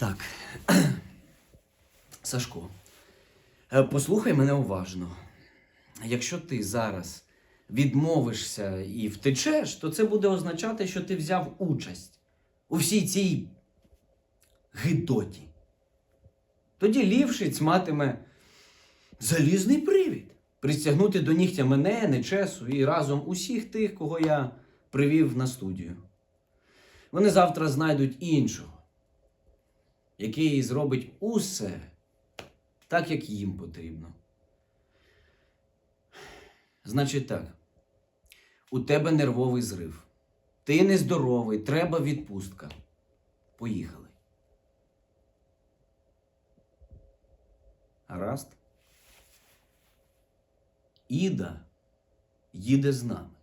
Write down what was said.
Так. Сашко, е, послухай мене уважно. Якщо ти зараз відмовишся і втечеш, то це буде означати, що ти взяв участь у всій цій гидоті. Тоді лівшиць матиме залізний привід пристягнути до нігтя мене, нечесу і разом усіх тих, кого я привів на студію. Вони завтра знайдуть іншого, який зробить усе так, як їм потрібно. Значить так, у тебе нервовий зрив. Ти нездоровий, треба відпустка. Поїхали. Гаразд? Іда їде з нами.